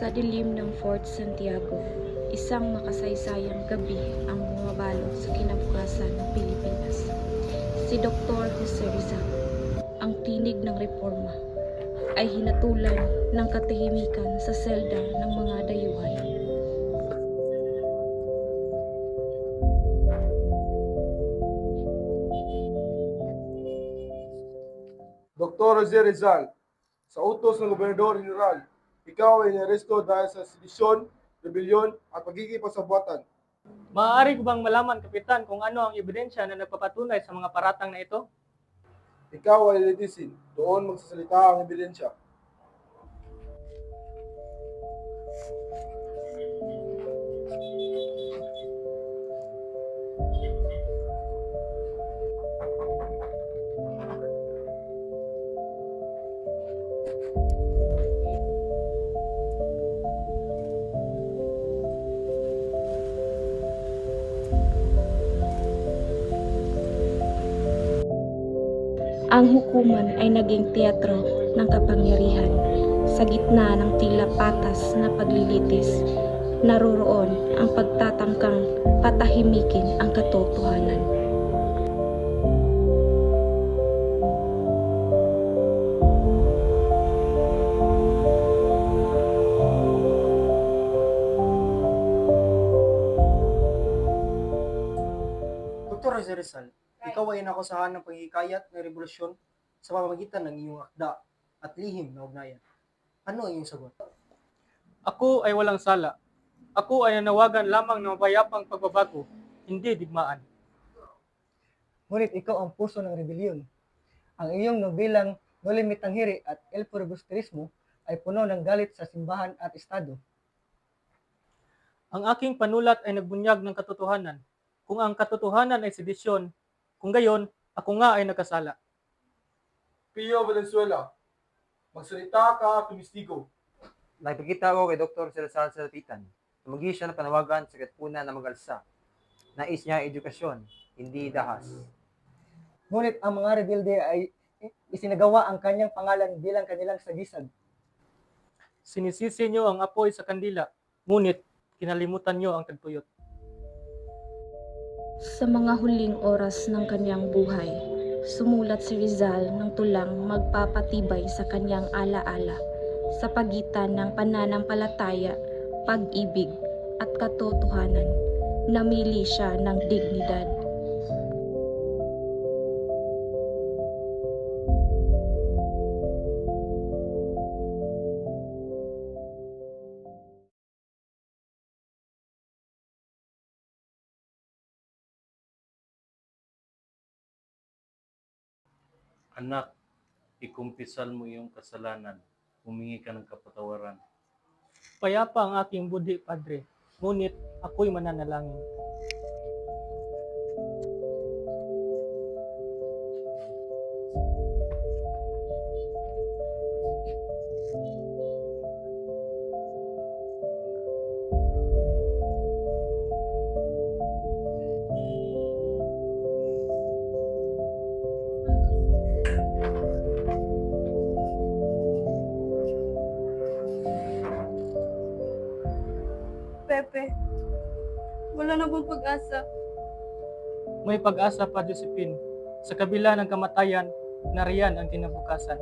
Sa dilim ng Fort Santiago, isang makasaysayang gabi ang bumabalot sa kinabukasan ng Pilipinas. Si Dr. Jose Rizal, ang tinig ng reforma, ay hinatulan ng katahimikan sa selda ng mga dayuhan. Dr. Jose Rizal, sa utos ng Gobernador General, ikaw ay inaresto dahil sa sedisyon, rebelyon at pagiging pasabuatan. Maaari ko bang malaman, Kapitan, kung ano ang ebidensya na nagpapatunay sa mga paratang na ito? Ikaw ay litisin. Doon magsasalita ang ebidensya. Ang hukuman ay naging teatro ng kapangyarihan sa gitna ng tila patas na paglilitis. Naroroon ang pagtatangkang patahimikin ang katotohanan. Dr. Jose Rizal, ikaw ay nakusahan ng pagkikayat ng revolusyon sa pamamagitan ng iyong akda at lihim na ugnayan. Ano ang iyong sagot? Ako ay walang sala. Ako ay nanawagan lamang ng mapayapang pagbabago, hindi digmaan. Ngunit ikaw ang puso ng rebelyon. Ang iyong nobelang No Limit ang Hiri at El Filibusterismo ay puno ng galit sa simbahan at estado. Ang aking panulat ay nagbunyag ng katotohanan. Kung ang katotohanan ay sedisyon, kung gayon, ako nga ay nagkasala. Pio Valenzuela, magsalita ka at tumistigo. Nakipagkita ako kay Dr. Salazar Salapitan. Tumagi siya ng panawagan sa katpunan na magalsa. Nais niya edukasyon, hindi dahas. Ngunit ang mga rebelde ay isinagawa ang kanyang pangalan bilang kanilang sagisag. Sinisisi niyo ang apoy sa kandila, ngunit kinalimutan niyo ang tagtuyot. Sa mga huling oras ng kanyang buhay, sumulat si Rizal ng tulang magpapatibay sa kanyang alaala sa pagitan ng pananampalataya, pag-ibig at katotohanan. Namili siya ng dignidad. Anak, ikumpisal mo iyong kasalanan. Humingi ka ng kapatawaran. Payapa ang aking budi, Padre, ngunit ako'y mananalangin. Wala na bang pag-asa? May pag-asa pa, Josephine. Sa kabila ng kamatayan, nariyan ang kinabukasan.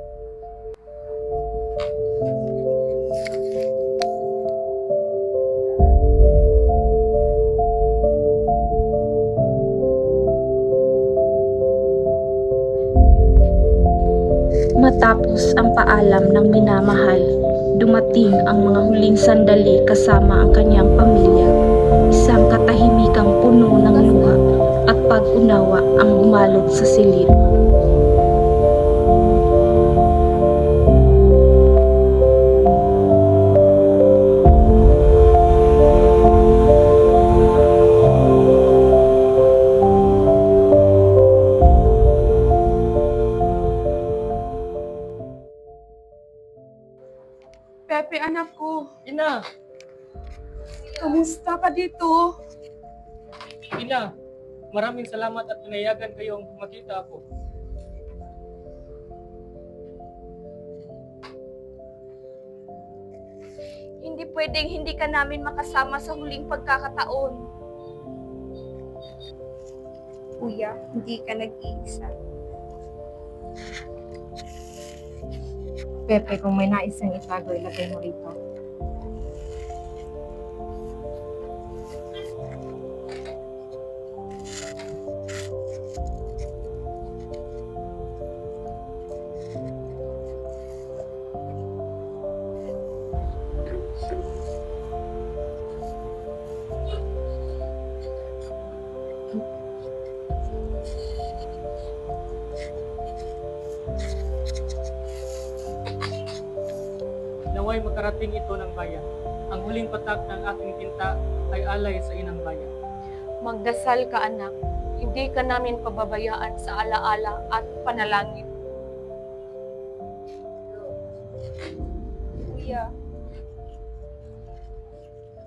Matapos ang paalam ng minamahal, dumating ang mga huling sandali kasama ang kanyang pamilya. Isang katahimikang puno ng luha at pag-unawa ang bumalot sa silid. Pepe, anak ko, Ina! Kamusta ka dito? Ina! Maraming salamat at pinayagan kayong makita ako. Hindi pwedeng hindi ka namin makasama sa huling pagkakataon. Kuya, hindi ka nag-iisa. Pepe, kung may nais kang itago, ilagay mo rito. Naway makarating ito ng bayan. Ang huling patak ng aking tinta ay alay sa inang bayan. Magdasal ka anak. Hindi ka namin pababayaan sa alaala at panalangin. Kuya,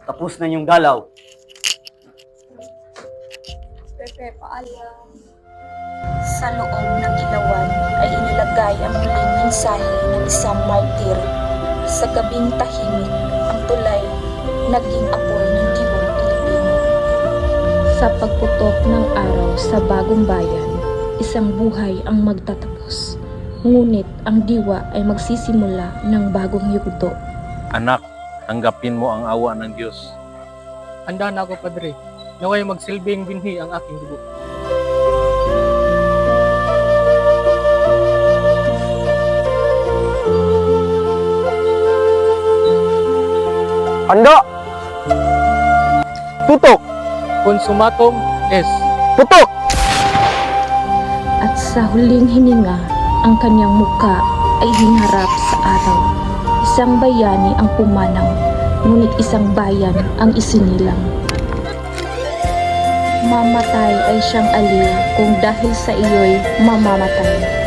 Tapos na yung dalaw. Pepe, paalam. Sa loob ng ilawan ay inilagay ang huling mensahe ng isang martir. Sa gabing tahimik, ang tulay naging apoy ng dibong Pilipino. Sa pagputok ng araw sa bagong bayan, isang buhay ang magtatapos. Ngunit ang diwa ay magsisimula ng bagong yugto. Anak, tanggapin mo ang awa ng Diyos. Handa na ako, Padre. Naway magsilbing binhi ang aking dugo. Handa! Tutok! Consumatum es. Putok! At sa huling hininga, ang kanyang muka ay hinarap sa araw. Isang bayani ang pumanaw, ngunit isang bayan ang isinilang. Mamatay ay siyang aliw kung dahil sa iyo'y mamamatay.